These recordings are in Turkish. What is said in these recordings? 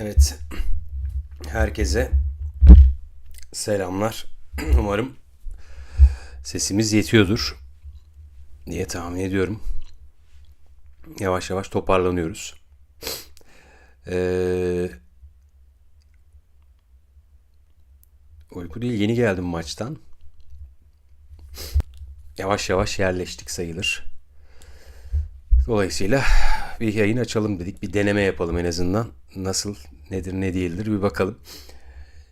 Evet. Herkese selamlar. Umarım sesimiz yetiyordur diye tahmin ediyorum. Yavaş yavaş toparlanıyoruz. Ee, uyku değil yeni geldim maçtan. Yavaş yavaş yerleştik sayılır. Dolayısıyla bir yayın açalım dedik. Bir deneme yapalım en azından. Nasıl, nedir, ne değildir bir bakalım.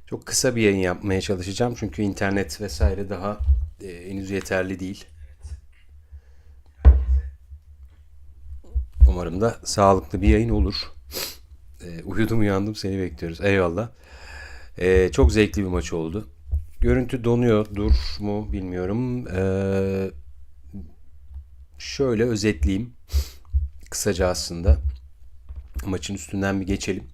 Çok kısa bir yayın yapmaya çalışacağım. Çünkü internet vesaire daha e, henüz yeterli değil. Umarım da sağlıklı bir yayın olur. E, uyudum uyandım seni bekliyoruz. Eyvallah. E, çok zevkli bir maç oldu. Görüntü donuyor, dur mu bilmiyorum. E, şöyle özetleyeyim. Kısaca aslında maçın üstünden bir geçelim.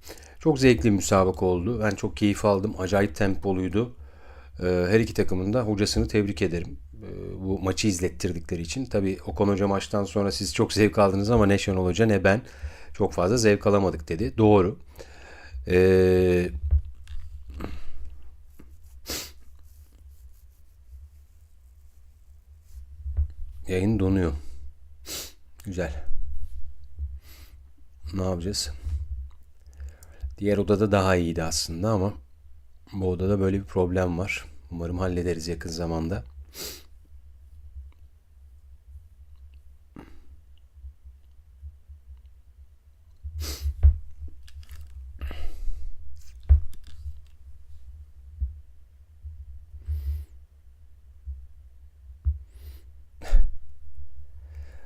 Çok zevkli bir müsabaka oldu. Ben çok keyif aldım. Acayip tempoluydu. Ee, Her iki takımın da hocasını tebrik ederim. Ee, Bu maçı izlettirdikleri için. Tabii Okan Hoca maçtan sonra siz çok zevk aldınız ama ne Şenol Hoca ne ben çok fazla zevk alamadık dedi. Doğru. Ee, yayın donuyor. Güzel. Ne yapacağız? Diğer odada daha iyiydi aslında ama bu odada böyle bir problem var. Umarım hallederiz yakın zamanda.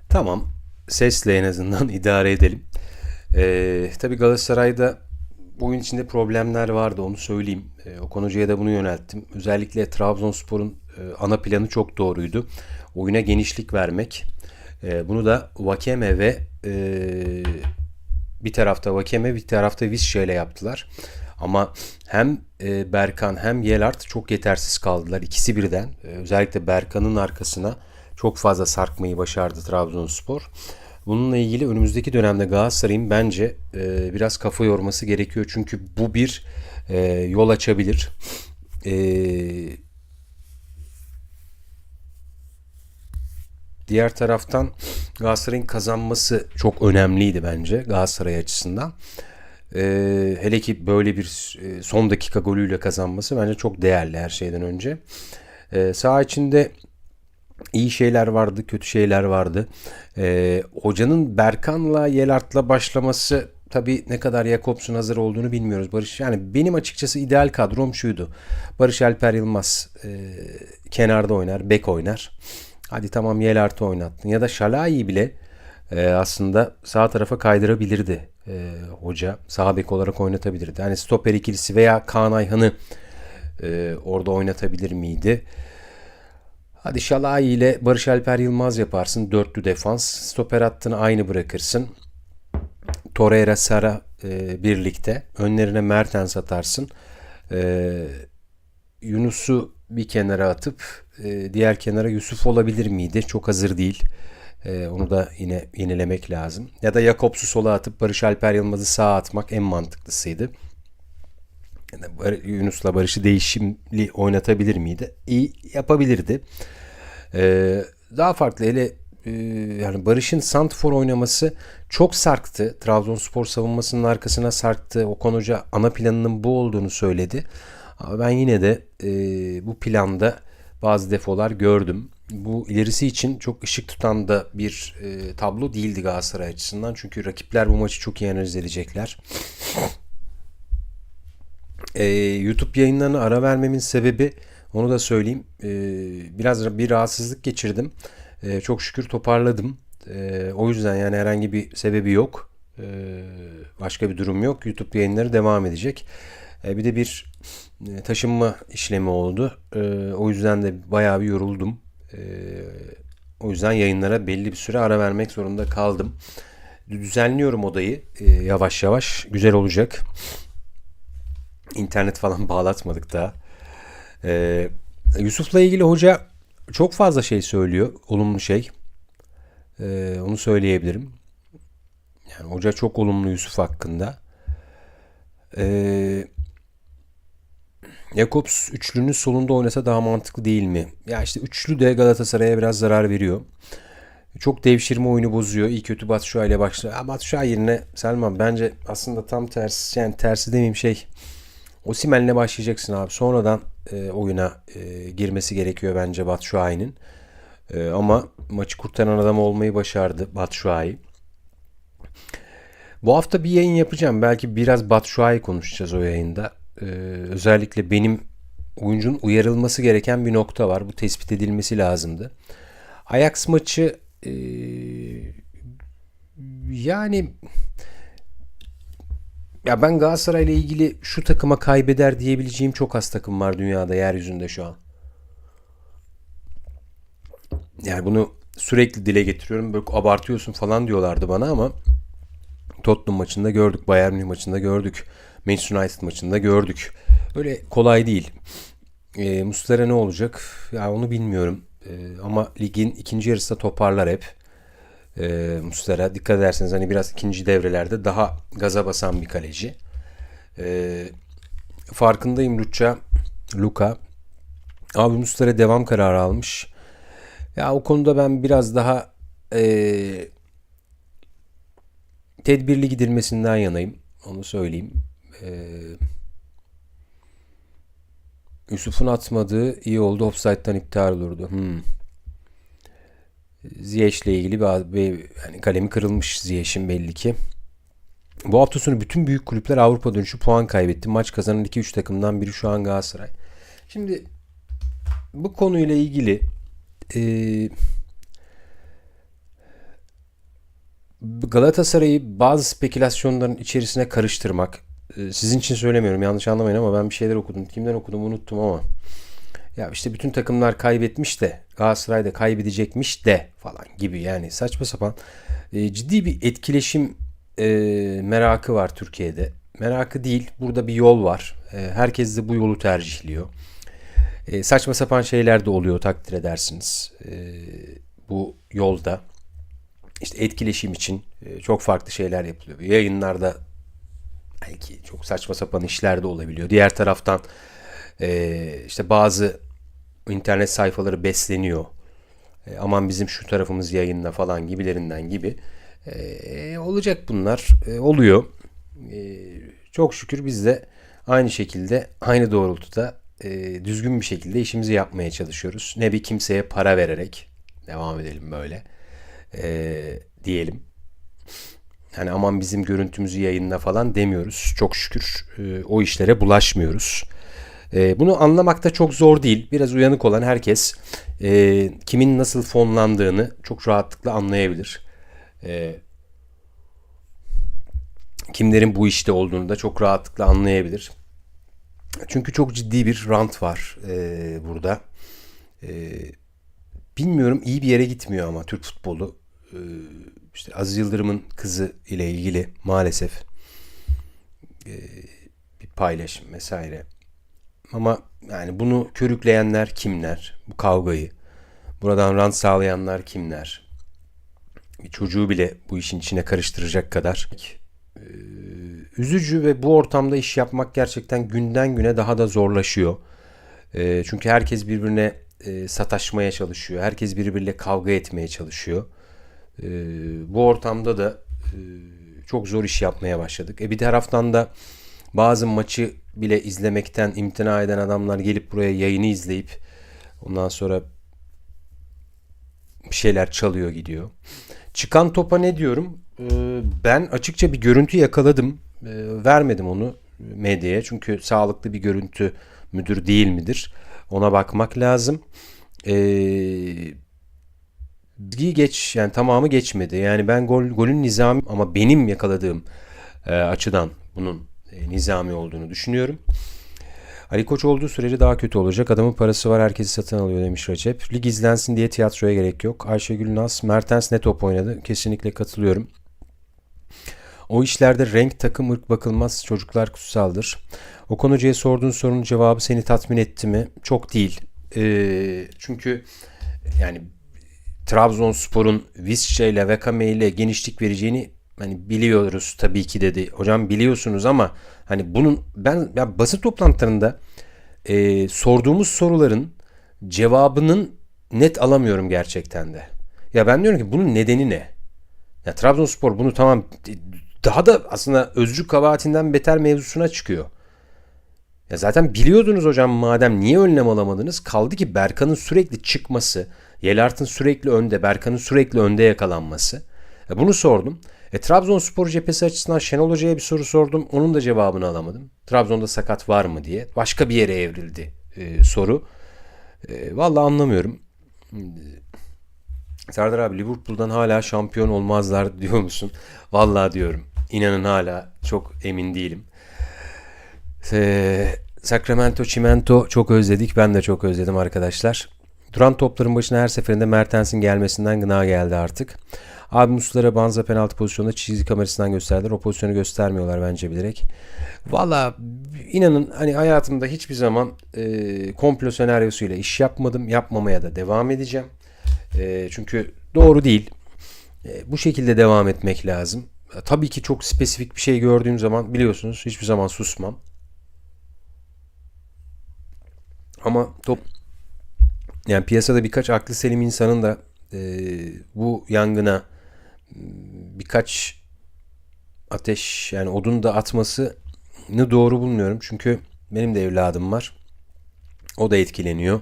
Tamam. Sesle en azından idare edelim. Ee, tabii Galatasaray'da oyun içinde problemler vardı onu söyleyeyim. Ee, Okan Hoca'ya da bunu yönelttim. Özellikle Trabzonspor'un e, ana planı çok doğruydu. Oyuna genişlik vermek. Ee, bunu da Vakeme ve e, bir tarafta Vakeme bir tarafta Visca ile yaptılar. Ama hem e, Berkan hem Yelart çok yetersiz kaldılar. İkisi birden. E, özellikle Berkan'ın arkasına çok fazla sarkmayı başardı Trabzonspor. Bununla ilgili önümüzdeki dönemde Galatasaray'ın bence e, biraz kafa yorması gerekiyor. Çünkü bu bir e, yol açabilir. E, diğer taraftan Galatasaray'ın kazanması çok önemliydi bence Galatasaray açısından. E, hele ki böyle bir e, son dakika golüyle kazanması bence çok değerli her şeyden önce. E, saha içinde iyi şeyler vardı, kötü şeyler vardı. Ee, hocanın Berkan'la Yelart'la başlaması tabii ne kadar Jakobs'un hazır olduğunu bilmiyoruz. Barış yani benim açıkçası ideal kadrom şuydu. Barış Alper Yılmaz e, kenarda oynar, bek oynar. Hadi tamam Yelart'ı oynattın. Ya da Şalai'yi bile e, aslında sağ tarafa kaydırabilirdi e, hoca. Sağ bek olarak oynatabilirdi. Hani stoper ikilisi veya Kaan Ayhan'ı e, orada oynatabilir miydi? Hadi Şalai ile Barış Alper Yılmaz yaparsın. Dörtlü defans. Stoper hattını aynı bırakırsın. Torreira Sara e, birlikte. Önlerine Mertens atarsın. E, Yunus'u bir kenara atıp e, diğer kenara Yusuf olabilir miydi? Çok hazır değil. E, onu da yine yenilemek lazım. Ya da Jakobs'u sola atıp Barış Alper Yılmaz'ı sağa atmak en mantıklısıydı. Yunus'la Barış'ı değişimli oynatabilir miydi? İyi yapabilirdi. Ee, daha farklı hele e, yani Barış'ın Santfor oynaması çok sarktı. Trabzonspor savunmasının arkasına sarktı. Okan Hoca ana planının bu olduğunu söyledi. Ama ben yine de e, bu planda bazı defolar gördüm. Bu ilerisi için çok ışık tutan da bir e, tablo değildi Galatasaray açısından. Çünkü rakipler bu maçı çok iyi analiz edecekler. Ee, YouTube yayınlarına ara vermemin sebebi onu da söyleyeyim. Ee, biraz bir rahatsızlık geçirdim. Ee, çok şükür toparladım. Ee, o yüzden yani herhangi bir sebebi yok. Başka bir durum yok. YouTube yayınları devam edecek. Bir de bir e, taşınma işlemi oldu. O yüzden de bayağı bir yoruldum. O yüzden yayınlara belli bir süre ara vermek zorunda kaldım. Düzenliyorum odayı ee, yavaş yavaş. Güzel olacak. İnternet falan bağlatmadık daha. Ee, Yusuf'la ilgili hoca çok fazla şey söylüyor. Olumlu şey. Ee, onu söyleyebilirim. Yani hoca çok olumlu Yusuf hakkında. Ee, Jakobs üçlünün solunda oynasa daha mantıklı değil mi? Ya işte üçlü de Galatasaray'a biraz zarar veriyor. Çok devşirme oyunu bozuyor. İyi kötü Batshuayi ile başlıyor. Batshuayi yerine Selman bence aslında tam tersi yani tersi demeyeyim şey. Osimhen'le başlayacaksın abi. Sonradan e, oyuna e, girmesi gerekiyor bence Batshuayi'nin. E, ama maçı kurtaran adam olmayı başardı Batshuayi. Bu hafta bir yayın yapacağım. Belki biraz Batshuayi konuşacağız o yayında. Ee, özellikle benim oyuncunun uyarılması gereken bir nokta var. Bu tespit edilmesi lazımdı. Ajax maçı e, yani ya ben Galatasaray ile ilgili şu takıma kaybeder diyebileceğim çok az takım var dünyada yeryüzünde şu an. Yani bunu sürekli dile getiriyorum. Böyle abartıyorsun falan diyorlardı bana ama Tottenham maçında gördük. Bayern Münih maçında gördük. Manchester United maçında gördük. Öyle kolay değil. E, Muslera ne olacak? Ya onu bilmiyorum. E, ama ligin ikinci yarısında toparlar hep. E, Muslera dikkat ederseniz hani biraz ikinci devrelerde daha gaza basan bir kaleci. E, farkındayım Lucha. Luka. Abi Muslera devam kararı almış. Ya o konuda ben biraz daha e, tedbirli gidilmesinden yanayım. Onu söyleyeyim. Ee, Yusuf'un atmadığı iyi oldu. Offside'den iptal olurdu. Hmm. Ziyech'le ilgili bir, bir yani kalemi kırılmış Ziyech'in belli ki. Bu hafta sonu bütün büyük kulüpler Avrupa dönüşü puan kaybetti. Maç kazanan 2-3 takımdan biri şu an Galatasaray. Şimdi bu konuyla ilgili eee Galatasaray'ı bazı spekülasyonların içerisine karıştırmak. E, sizin için söylemiyorum yanlış anlamayın ama ben bir şeyler okudum. Kimden okudum unuttum ama. Ya işte bütün takımlar kaybetmiş de Galatasaray da kaybedecekmiş de falan gibi yani saçma sapan. E, ciddi bir etkileşim e, merakı var Türkiye'de. Merakı değil burada bir yol var. E, herkes de bu yolu tercihliyor. E, saçma sapan şeyler de oluyor takdir edersiniz. E, bu yolda işte etkileşim için e, çok farklı şeyler yapılıyor. Yayınlarda belki çok saçma sapan işler de olabiliyor. Diğer taraftan e, işte bazı internet sayfaları besleniyor. E, aman bizim şu tarafımız yayınla falan gibilerinden gibi. olacak bunlar. oluyor. çok şükür biz de aynı şekilde aynı doğrultuda düzgün bir şekilde işimizi yapmaya çalışıyoruz. Ne bir kimseye para vererek devam edelim böyle e, diyelim. Yani aman bizim görüntümüzü yayınla falan demiyoruz. Çok şükür e, o işlere bulaşmıyoruz. E, bunu anlamakta çok zor değil. Biraz uyanık olan herkes e, kimin nasıl fonlandığını çok rahatlıkla anlayabilir. E, kimlerin bu işte olduğunu da çok rahatlıkla anlayabilir. Çünkü çok ciddi bir rant var e, burada. E, bilmiyorum iyi bir yere gitmiyor ama Türk futbolu. Ee, işte Aziz Yıldırım'ın kızı ile ilgili maalesef e, bir paylaşım vesaire. Ama yani bunu körükleyenler kimler? Bu kavgayı. Buradan rant sağlayanlar kimler? Bir çocuğu bile bu işin içine karıştıracak kadar e, üzücü ve bu ortamda iş yapmak gerçekten günden güne daha da zorlaşıyor. E, çünkü herkes birbirine sataşmaya çalışıyor. Herkes birbiriyle kavga etmeye çalışıyor. E, bu ortamda da e, çok zor iş yapmaya başladık. E bir taraftan da bazı maçı bile izlemekten imtina eden adamlar gelip buraya yayını izleyip ondan sonra bir şeyler çalıyor gidiyor. Çıkan topa ne diyorum? Ee, ben açıkça bir görüntü yakaladım. Ee, vermedim onu medyaya. Çünkü sağlıklı bir görüntü müdür değil midir? Ona bakmak lazım. Ee, çizgiyi geç yani tamamı geçmedi. Yani ben gol golün nizami ama benim yakaladığım e, açıdan bunun e, nizami olduğunu düşünüyorum. Ali Koç olduğu sürece daha kötü olacak. Adamın parası var herkesi satın alıyor demiş Recep. Lig izlensin diye tiyatroya gerek yok. Ayşegül Naz, Mertens ne top oynadı. Kesinlikle katılıyorum. O işlerde renk, takım, ırk bakılmaz. Çocuklar kutsaldır. O konucuya sorduğun sorunun cevabı seni tatmin etti mi? Çok değil. Ee, çünkü yani Trabzonspor'un Visca ile Vekame ile genişlik vereceğini hani biliyoruz tabii ki dedi. Hocam biliyorsunuz ama hani bunun ben ya basın toplantılarında e, sorduğumuz soruların cevabının net alamıyorum gerçekten de. Ya ben diyorum ki bunun nedeni ne? Ya Trabzonspor bunu tamam daha da aslında özcü kabahatinden beter mevzusuna çıkıyor. Ya zaten biliyordunuz hocam madem niye önlem alamadınız? Kaldı ki Berkan'ın sürekli çıkması, Yelart'ın sürekli önde, Berkan'ın sürekli önde yakalanması. E bunu sordum. E, Trabzonspor cephesi açısından Şenol Hoca'ya bir soru sordum. Onun da cevabını alamadım. Trabzon'da sakat var mı diye. Başka bir yere evrildi e, soru. E, vallahi anlamıyorum. Serdar abi Liverpool'dan hala şampiyon olmazlar diyor musun? Vallahi diyorum. İnanın hala çok emin değilim. Ee, Sacramento Çimento çok özledik. Ben de çok özledim arkadaşlar. Duran topların başına her seferinde Mertens'in gelmesinden gına geldi artık. Abi Muslara Banza penaltı pozisyonunda çizgi kamerasından gösterdiler. O pozisyonu göstermiyorlar bence bilerek. Valla inanın hani hayatımda hiçbir zaman e, komplo senaryosuyla iş yapmadım. Yapmamaya da devam edeceğim. E, çünkü doğru değil. E, bu şekilde devam etmek lazım. Tabii ki çok spesifik bir şey gördüğüm zaman biliyorsunuz hiçbir zaman susmam. Ama top yani piyasada birkaç aklı selim insanın da e, bu yangına birkaç ateş yani odun da atmasını doğru bulmuyorum. Çünkü benim de evladım var. O da etkileniyor.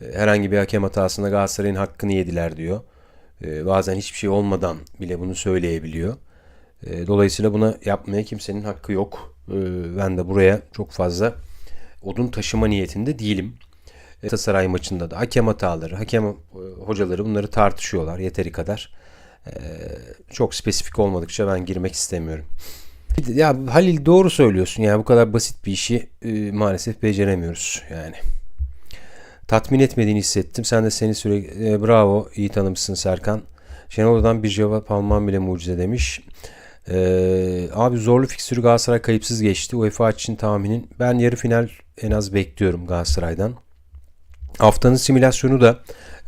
E, herhangi bir hakem hatasında Galatasaray'ın hakkını yediler diyor. E, bazen hiçbir şey olmadan bile bunu söyleyebiliyor. E, dolayısıyla buna yapmaya kimsenin hakkı yok. Ben de buraya çok fazla odun taşıma niyetinde değilim. Galatasaray maçında da hakem hataları, hakem hocaları bunları tartışıyorlar yeteri kadar. Çok spesifik olmadıkça ben girmek istemiyorum. Ya Halil doğru söylüyorsun ya bu kadar basit bir işi maalesef beceremiyoruz yani. Tatmin etmediğini hissettim. Sen de seni sürekli e, bravo iyi tanımışsın Serkan. Şenol'dan bir cevap alman bile mucize demiş. Ee, abi zorlu fikstürü Galatasaray kayıpsız geçti. UEFA için tahminin ben yarı final en az bekliyorum Galatasaray'dan. Haftanın simülasyonu da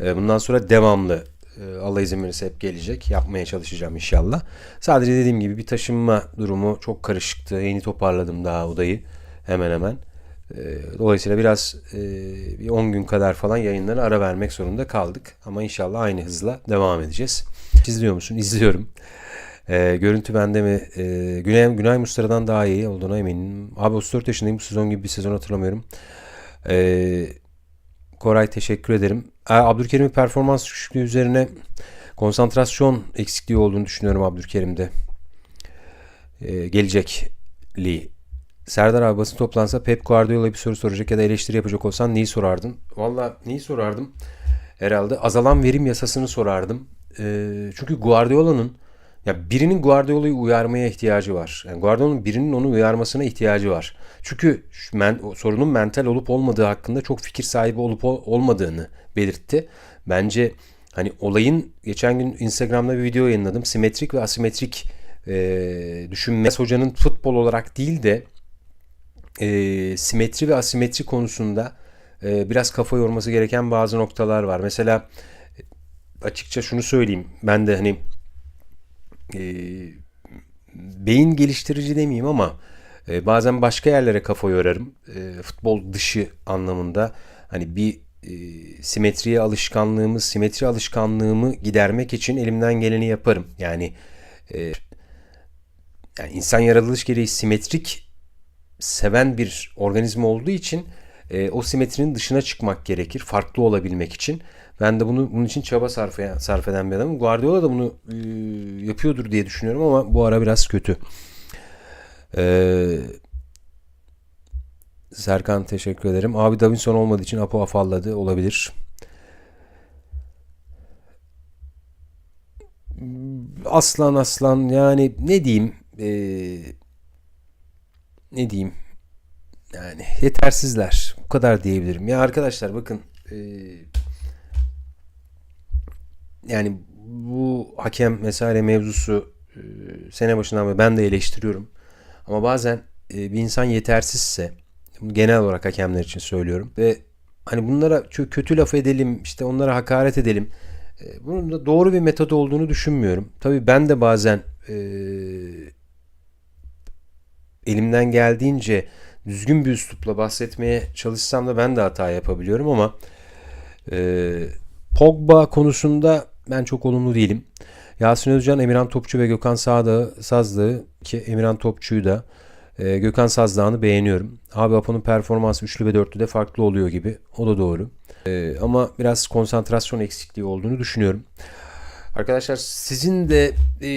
e, bundan sonra devamlı e, Allah izin verirse hep gelecek. Yapmaya çalışacağım inşallah. Sadece dediğim gibi bir taşınma durumu çok karışıktı. Yeni toparladım daha odayı hemen hemen. E, dolayısıyla biraz e, bir 10 gün kadar falan yayınlara ara vermek zorunda kaldık. Ama inşallah aynı hızla devam edeceğiz. İzliyor musun? İzliyorum. E, görüntü bende mi? E, Güney, Günay Mustara'dan daha iyi olduğuna eminim. Abi 34 yaşındayım. Bu sezon gibi bir sezon hatırlamıyorum. E, Koray teşekkür ederim. E, Abdülkerim'in performans düşüklüğü üzerine konsantrasyon eksikliği olduğunu düşünüyorum Abdülkerim'de. E, gelecek Lee. Serdar abi basın toplansa Pep Guardiola'ya bir soru soracak ya da eleştiri yapacak olsan neyi sorardın? Valla neyi sorardım? Herhalde azalan verim yasasını sorardım. E, çünkü Guardiola'nın ya birinin Guardiola'yı uyarmaya ihtiyacı var. Yani Guardiola'nın birinin onu uyarmasına ihtiyacı var. Çünkü men, sorunun mental olup olmadığı hakkında çok fikir sahibi olup ol, olmadığını belirtti. Bence hani olayın geçen gün Instagram'da bir video yayınladım. Simetrik ve asimetrik e, düşünme hocanın futbol olarak değil de e, simetri ve asimetri konusunda e, biraz kafa yorması gereken bazı noktalar var. Mesela açıkça şunu söyleyeyim. Ben de hani e, beyin geliştirici demeyeyim ama e, bazen başka yerlere kafa yorarım. E, futbol dışı anlamında hani bir e, simetriye alışkanlığımı, simetri alışkanlığımı gidermek için elimden geleni yaparım. Yani e, yani insan yaratılış gereği simetrik seven bir organizma olduğu için e, o simetrinin dışına çıkmak gerekir. Farklı olabilmek için. Ben de bunu bunun için çaba sarf, sarf eden bir adamım. Guardiola da bunu e, yapıyordur diye düşünüyorum ama bu ara biraz kötü. Ee, Serkan teşekkür ederim. Abi Davinson olmadığı için Apo afalladı. Olabilir. Aslan aslan yani ne diyeyim ee, ne diyeyim yani yetersizler. Bu kadar diyebilirim. Ya arkadaşlar bakın e, yani bu hakem vesaire mevzusu e, sene başından beri ben de eleştiriyorum. Ama bazen e, bir insan yetersizse genel olarak hakemler için söylüyorum ve hani bunlara kötü laf edelim işte onlara hakaret edelim E, bunun da doğru bir metod olduğunu düşünmüyorum. Tabii ben de bazen e, elimden geldiğince düzgün bir üslupla bahsetmeye çalışsam da ben de hata yapabiliyorum ama e, Pogba konusunda ben çok olumlu değilim. Yasin Özcan, Emirhan Topçu ve Gökhan Sağdağ, Sazlığı ki Emirhan Topçu'yu da e, Gökhan Sazdağ'ını beğeniyorum. Abi Apo'nun performansı üçlü ve dörtlü de farklı oluyor gibi. O da doğru. E, ama biraz konsantrasyon eksikliği olduğunu düşünüyorum. Arkadaşlar sizin de e,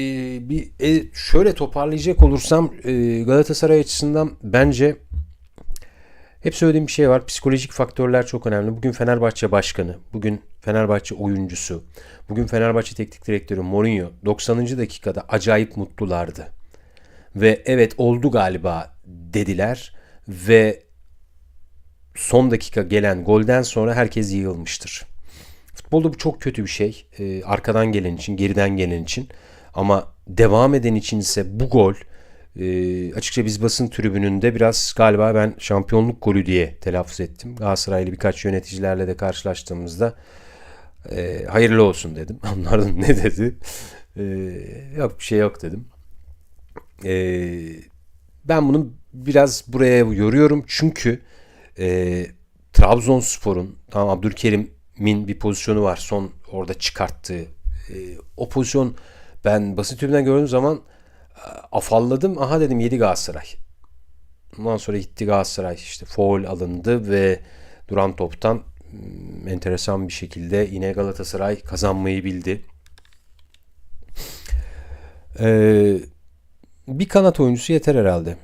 bir e, şöyle toparlayacak olursam e, Galatasaray açısından bence hep söylediğim bir şey var. Psikolojik faktörler çok önemli. Bugün Fenerbahçe başkanı, bugün Fenerbahçe oyuncusu, bugün Fenerbahçe teknik direktörü Mourinho 90. dakikada acayip mutlulardı. Ve evet oldu galiba dediler ve son dakika gelen golden sonra herkes yığılmıştır. Futbolda bu çok kötü bir şey. Ee, arkadan gelen için, geriden gelen için. Ama devam eden için ise bu gol e, açıkça biz basın tribününde biraz galiba ben şampiyonluk golü diye telaffuz ettim. Galatasaraylı birkaç yöneticilerle de karşılaştığımızda e, hayırlı olsun dedim. Onlar da ne dedi? E, yok bir şey yok dedim. E, ben bunu biraz buraya yoruyorum çünkü e, Trabzonspor'un tamam Abdülkerim'in bir pozisyonu var son orada çıkarttığı e, o pozisyon ben basın tribünden gördüğüm zaman afalladım. Aha dedim 7 Galatasaray. Ondan sonra gitti Galatasaray işte foul alındı ve duran toptan enteresan bir şekilde yine Galatasaray kazanmayı bildi. Ee, bir kanat oyuncusu yeter herhalde.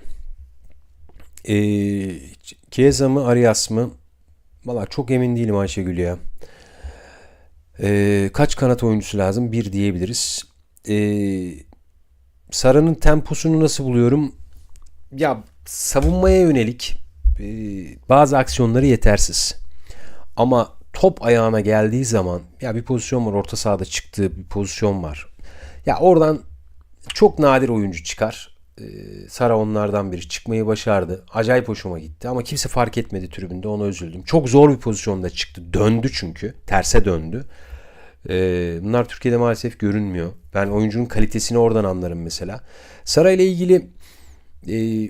Ee, Chiesa mı Arias mı? Valla çok emin değilim Ayşegül ya. Ee, kaç kanat oyuncusu lazım? Bir diyebiliriz. Ee, Sara'nın temposunu nasıl buluyorum? Ya savunmaya yönelik e, bazı aksiyonları yetersiz. Ama top ayağına geldiği zaman ya bir pozisyon var orta sahada çıktığı bir pozisyon var. Ya oradan çok nadir oyuncu çıkar. Ee, Sara onlardan biri çıkmayı başardı. Acayip hoşuma gitti ama kimse fark etmedi tribünde ona üzüldüm. Çok zor bir pozisyonda çıktı. Döndü çünkü. Terse döndü. Ee, bunlar Türkiye'de maalesef görünmüyor. Ben oyuncunun kalitesini oradan anlarım mesela. Sara ile ilgili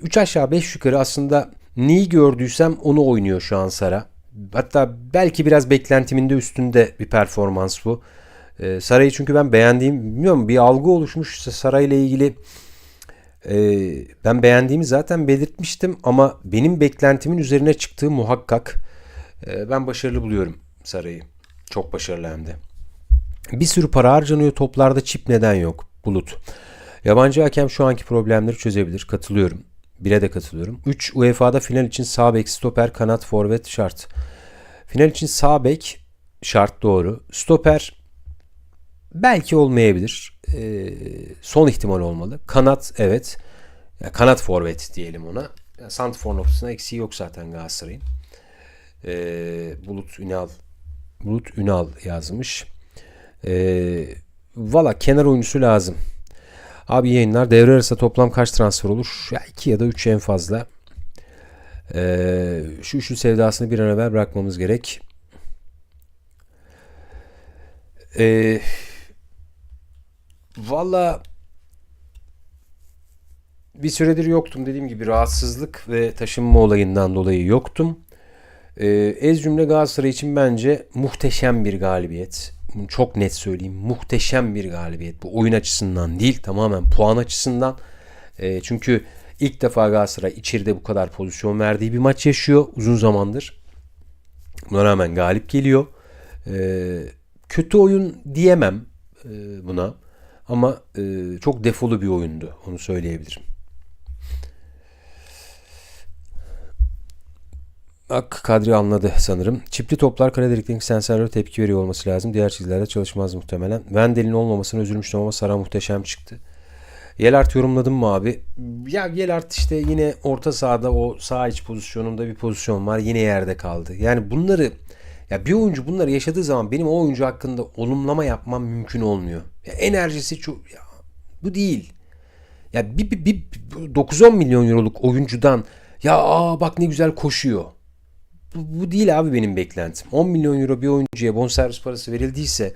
3 e, aşağı 5 yukarı aslında neyi gördüysem onu oynuyor şu an Sara. Hatta belki biraz beklentimin de üstünde bir performans bu. Ee, Saray'ı çünkü ben beğendiğim, bilmiyorum bir algı oluşmuş Saray ile ilgili. Ee, ben beğendiğimi zaten belirtmiştim ama benim beklentimin üzerine çıktığı muhakkak. Ee, ben başarılı buluyorum Saray'ı. Çok başarılı hem de. Bir sürü para harcanıyor toplarda çip neden yok? Bulut. Yabancı hakem şu anki problemleri çözebilir. Katılıyorum. Bire de katılıyorum. 3 UEFA'da final için sağ bek, stoper, kanat, forvet şart. Final için sağ bek şart doğru. Stoper belki olmayabilir. Ee, son ihtimal olmalı. Kanat evet. Ya kanat forvet diyelim ona. Yani Santfor noktasına eksiği yok zaten Galatasaray'ın. Ee, Bulut Ünal Bulut Ünal yazmış. Ee, Valla kenar oyuncusu lazım. Abi yayınlar devre arası toplam kaç transfer olur? Ya 2 ya da 3 en fazla. Ee, şu üçlü sevdasını bir an evvel bırakmamız gerek. Ee, Valla bir süredir yoktum. Dediğim gibi rahatsızlık ve taşınma olayından dolayı yoktum. Ee, ez cümle Galatasaray için bence muhteşem bir galibiyet. Bunu çok net söyleyeyim. Muhteşem bir galibiyet. Bu oyun açısından değil tamamen puan açısından. E, çünkü ilk defa Galatasaray içeride bu kadar pozisyon verdiği bir maç yaşıyor uzun zamandır. Buna rağmen galip geliyor. E, kötü oyun diyemem e, buna. Ama e, çok defolu bir oyundu. Onu söyleyebilirim. Ak Kadri anladı sanırım. Çipli toplar kare delikteki sensörlere tepki veriyor olması lazım. Diğer çizgilerde çalışmaz muhtemelen. Vendel'in olmamasına üzülmüştüm ama Sara muhteşem çıktı. Yelart yorumladım mı abi? Ya Yelart işte yine orta sahada o sağ iç pozisyonunda bir pozisyon var. Yine yerde kaldı. Yani bunları ya bir oyuncu bunları yaşadığı zaman benim o oyuncu hakkında olumlama yapmam mümkün olmuyor. Ya enerjisi çok ya bu değil. Ya bir, bir, bir 9-10 milyon euroluk oyuncudan ya aa bak ne güzel koşuyor bu, bu değil abi benim beklentim. 10 milyon euro bir oyuncuya bonservis parası verildiyse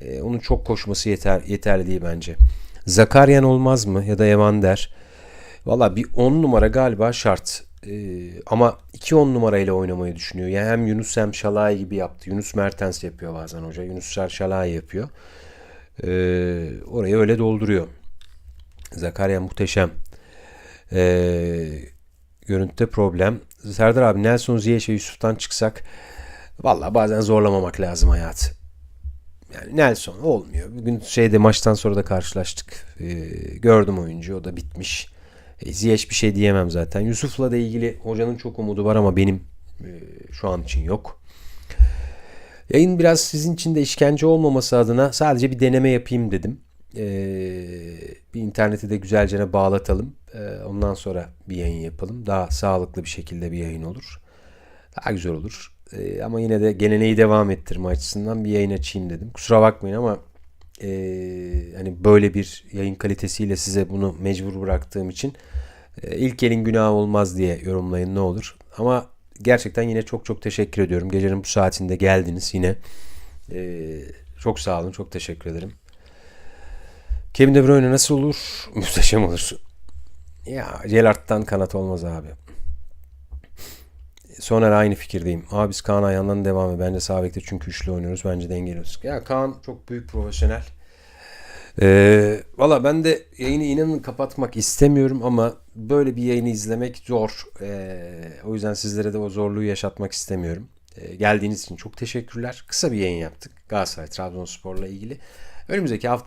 E, onun çok koşması yeter, yeterli değil bence. Zakaryan olmaz mı? Ya da Evander. Valla bir 10 numara galiba şart. Ee, ama 2-10 numarayla oynamayı düşünüyor. Yani hem Yunus hem Şalay gibi yaptı. Yunus Mertens yapıyor bazen hoca. Yunus Şalay yapıyor. Ee, orayı öyle dolduruyor. Zakarya muhteşem. Ee, görüntüde problem. Serdar abi Nelson Ziyech ve Yusuf'tan çıksak valla bazen zorlamamak lazım hayat. Yani Nelson olmuyor. Bugün şeyde maçtan sonra da karşılaştık. Ee, gördüm oyuncu. O da bitmiş. E, Ziyech bir şey diyemem zaten. Yusuf'la da ilgili hocanın çok umudu var ama benim e, şu an için yok. Yayın biraz sizin için de işkence olmaması adına sadece bir deneme yapayım dedim. E, bir interneti de güzelce bağlatalım. E, ondan sonra bir yayın yapalım. Daha sağlıklı bir şekilde bir yayın olur. Daha güzel olur. E, ama yine de geleneği devam ettirme açısından bir yayın açayım dedim. Kusura bakmayın ama e, hani böyle bir yayın kalitesiyle size bunu mecbur bıraktığım için e, ilk elin günahı olmaz diye yorumlayın ne olur. Ama gerçekten yine çok çok teşekkür ediyorum. Gecenin bu saatinde geldiniz yine. E, çok sağ olun. Çok teşekkür ederim. Kevin De Bruyne nasıl olur? Muhteşem olur. Ya Gerrard'dan kanat olmaz abi. Soner aynı fikirdeyim. Abi biz Kaan Ayhan'dan devam ediyor. Bence sağ bekte çünkü üçlü oynuyoruz. Bence dengeliyoruz. Ya Kaan çok büyük profesyonel. Ee, Valla ben de yayını inanın kapatmak istemiyorum ama böyle bir yayını izlemek zor. Ee, o yüzden sizlere de o zorluğu yaşatmak istemiyorum. Ee, geldiğiniz için çok teşekkürler. Kısa bir yayın yaptık. Galatasaray Trabzonspor'la ilgili. Önümüzdeki hafta